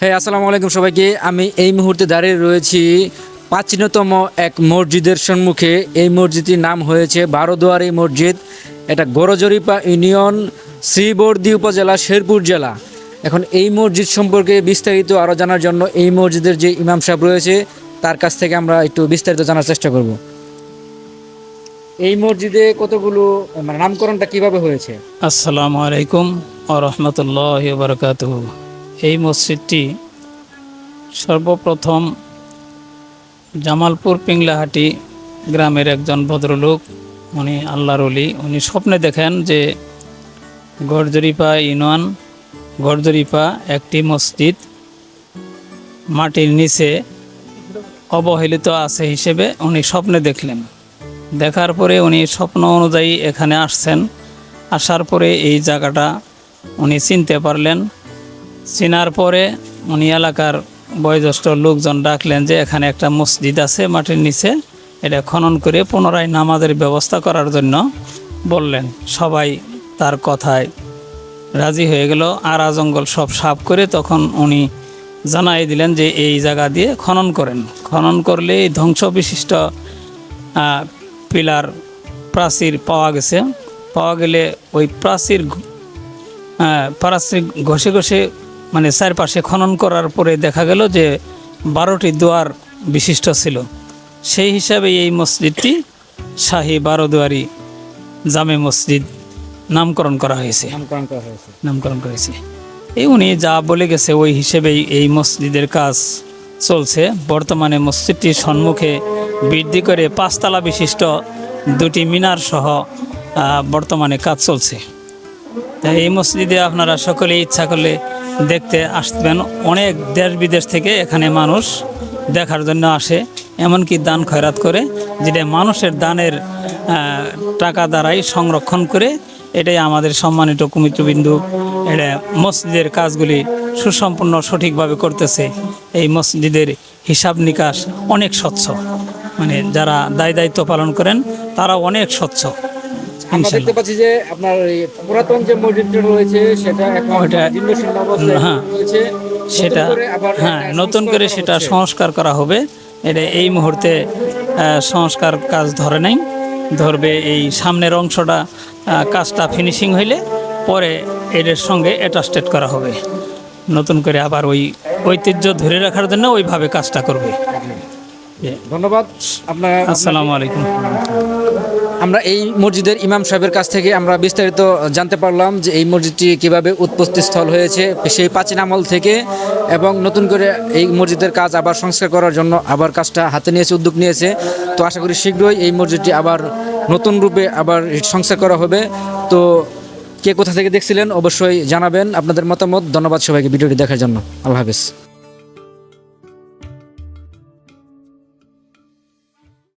হ্যাঁ আসসালামু আলাইকুম সবাইকে। আমি এই মুহূর্তে দাঁড়িয়ে রয়েছি প্রাচীনতম এক মসজিদের সম্মুখে। এই মসজিদটির নাম হয়েছে বারোদুয়ারি মসজিদ। এটা গরজরিপা ইউনিয়ন, শ্রীবর্দী উপজেলা, শেরপুর জেলা। এখন এই মসজিদ সম্পর্কে বিস্তারিত আরও জানার জন্য এই মসজিদের যে ইমাম সাহেব রয়েছে, তার কাছ থেকে আমরা একটু বিস্তারিত জানার চেষ্টা করব। এই মসজিদে কতগুলো মানে নামকরণটা কীভাবে হয়েছে? আসসালামু আলাইকুম ও রহমতুল্লাহ বরকাত এই মসজিদটি সর্বপ্রথম জামালপুর পিংলাহাটি গ্রামের একজন ভদ্রলোক, উনি আল্লাহর অলি উনি স্বপ্নে দেখেন যে গড়জরিপা ইউনিয়ন গড়জরিপা একটি মসজিদ মাটির নিচে অবহেলিত আছে হিসেবে উনি স্বপ্নে দেখলেন। দেখার পরে উনি স্বপ্ন অনুযায়ী এখানে আসছেন। আসার পরে এই জায়গাটা উনি চিনতে পারলেন। চিনার পরে উনি এলাকার বয়োজ্যেষ্ঠ লোকজন ডাকলেন যে এখানে একটা মসজিদ আছে মাটির নিচে। এটা খনন করে পুনরায় নামাজের ব্যবস্থা করার জন্য। বললেন। সবাই তার কথায় রাজি হয়ে গেল। আড়া জঙ্গল সব সাফ করে তখন উনি জানাই দিলেন যে এই জায়গা দিয়ে খনন করেন। খনন করলে এই ধ্বংস বিশিষ্ট আহ, পিলার প্রাচীর পাওয়া গেছে। পাওয়া গেলে ওই প্রাচীর আহ, প্রাচীর ঘষে ঘষে মানে চারপাশে খনন করার পরে দেখা গেল যে বারোটি দুয়ার বিশিষ্ট ছিল। সেই হিসাবে এই মসজিদটি শাহী বারোদুয়ারি জামে মসজিদ নামকরণ করা হয়েছে। নামকরণ করা হয়েছে। নামকরণ করেছে এই উনি যা বলে গেছে ওই হিসেবেই এই মসজিদের কাজ চলছে। বর্তমানে মসজিদটির সম্মুখে বৃদ্ধি করে পাঁচতলা বিশিষ্ট দুটি মিনার সহ বর্তমানে কাজ চলছে। এই মসজিদে আপনারা সকলে ইচ্ছা করলে দেখতে আসবেন। অনেক দেশ বিদেশ থেকে এখানে মানুষ দেখার জন্য আসে, এমনকি দান খয়রাত করে, যেটা মানুষের দানের টাকা দ্বারাই সংরক্ষণ করে, এটাই আমাদের সম্মানিত কমিটিবিন্দু এটা মসজিদের কাজগুলি সুসম্পন্ন সঠিকভাবে করতেছে। এই মসজিদের হিসাব নিকাশ অনেক স্বচ্ছ। মানে যারা দায় দায়িত্ব পালন করেন তারা অনেক স্বচ্ছ। আমরা দেখতে পাচ্ছি যে আপনার পুরাতন যে মসজিদটা রয়েছে সেটা এখন হ্যাঁ। সেটা নতুন করে হ্যাঁ নতুন করে সেটা সংস্কার করা হবে। এটা এই মুহূর্তে সংস্কার কাজ ধরে নাই। ধরবে এই সামনের অংশটা কাজটা ফিনিশিং হইলে পরে এদের সঙ্গে অ্যাটাস্টেড করা হবে। নতুন করে আবার ওই ঐতিহ্য ধরে রাখার জন্য ওইভাবে কাজটা করবে। ধন্যবাদ। আপনার আসসালামু আলাইকুম। আমরা এই মসজিদের ইমাম সাহেবের কাছ থেকে আমরা বিস্তারিত জানতে পারলাম যে এই মসজিদটি কীভাবে উৎপত্তি স্থল হয়েছে সেই প্রাচীন আমল থেকে এবং নতুন করে এই মসজিদের কাজ আবার সংস্কার করার জন্য আবার কাজটা হাতে নিয়েছে উদ্যোগ নিয়েছে। তো আশা করি শীঘ্রই এই মসজিদটি আবার নতুন রূপে আবার সংস্কার করা হবে। তো কে কোথা থেকে দেখছিলেন অবশ্যই জানাবেন। আপনাদের মতামত। ধন্যবাদ সবাইকে ভিডিওটি দেখার জন্য। আল্লাহ হাফিজ।